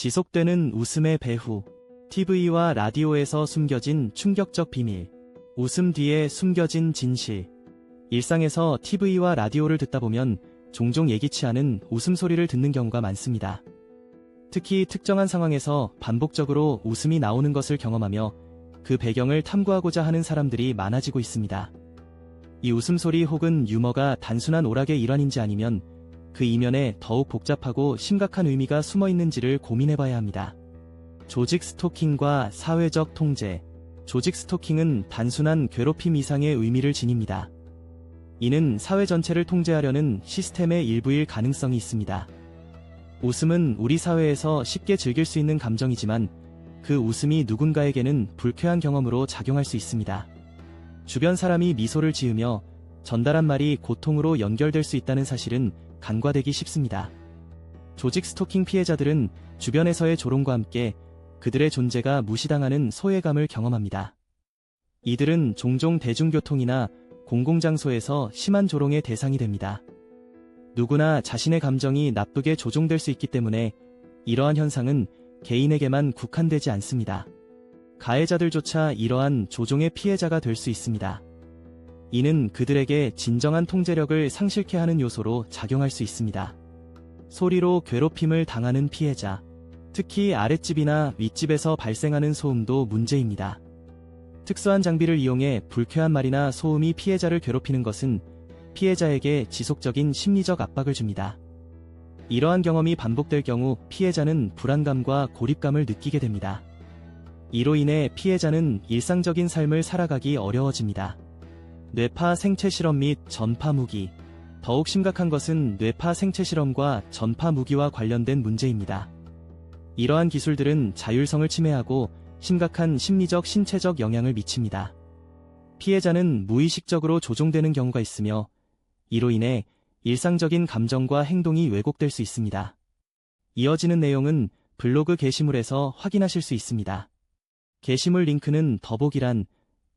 지속되는 웃음의 배후. TV와 라디오에서 숨겨진 충격적 비밀. 웃음 뒤에 숨겨진 진실. 일상에서 TV와 라디오를 듣다 보면 종종 예기치 않은 웃음소리를 듣는 경우가 많습니다. 특히 특정한 상황에서 반복적으로 웃음이 나오는 것을 경험하며 그 배경을 탐구하고자 하는 사람들이 많아지고 있습니다. 이 웃음소리 혹은 유머가 단순한 오락의 일환인지 아니면 그 이면에 더욱 복잡하고 심각한 의미가 숨어 있는지를 고민해 봐야 합니다. 조직 스토킹과 사회적 통제. 조직 스토킹은 단순한 괴롭힘 이상의 의미를 지닙니다. 이는 사회 전체를 통제하려는 시스템의 일부일 가능성이 있습니다. 웃음은 우리 사회에서 쉽게 즐길 수 있는 감정이지만 그 웃음이 누군가에게는 불쾌한 경험으로 작용할 수 있습니다. 주변 사람이 미소를 지으며 전달한 말이 고통으로 연결될 수 있다는 사실은 간과되기 쉽습니다. 조직 스토킹 피해자들은 주변에서의 조롱과 함께 그들의 존재가 무시당하는 소외감을 경험합니다. 이들은 종종 대중교통이나 공공장소에서 심한 조롱의 대상이 됩니다. 누구나 자신의 감정이 나쁘게 조종될 수 있기 때문에 이러한 현상은 개인에게만 국한되지 않습니다. 가해자들조차 이러한 조종의 피해자가 될 수 있습니다. 이는 그들에게 진정한 통제력을 상실케 하는 요소로 작용할 수 있습니다. 소리로 괴롭힘을 당하는 피해자, 특히 아랫집이나 윗집에서 발생하는 소음도 문제입니다. 특수한 장비를 이용해 불쾌한 말이나 소음이 피해자를 괴롭히는 것은 피해자에게 지속적인 심리적 압박을 줍니다. 이러한 경험이 반복될 경우 피해자는 불안감과 고립감을 느끼게 됩니다. 이로 인해 피해자는 일상적인 삶을 살아가기 어려워집니다. 뇌파 생체 실험 및 전파 무기. 더욱 심각한 것은 뇌파 생체 실험과 전파 무기와 관련된 문제입니다. 이러한 기술들은 자율성을 침해하고 심각한 심리적 신체적 영향을 미칩니다. 피해자는 무의식적으로 조종되는 경우가 있으며 이로 인해 일상적인 감정과 행동이 왜곡될 수 있습니다. 이어지는 내용은 블로그 게시물에서 확인하실 수 있습니다. 게시물 링크는 더보기란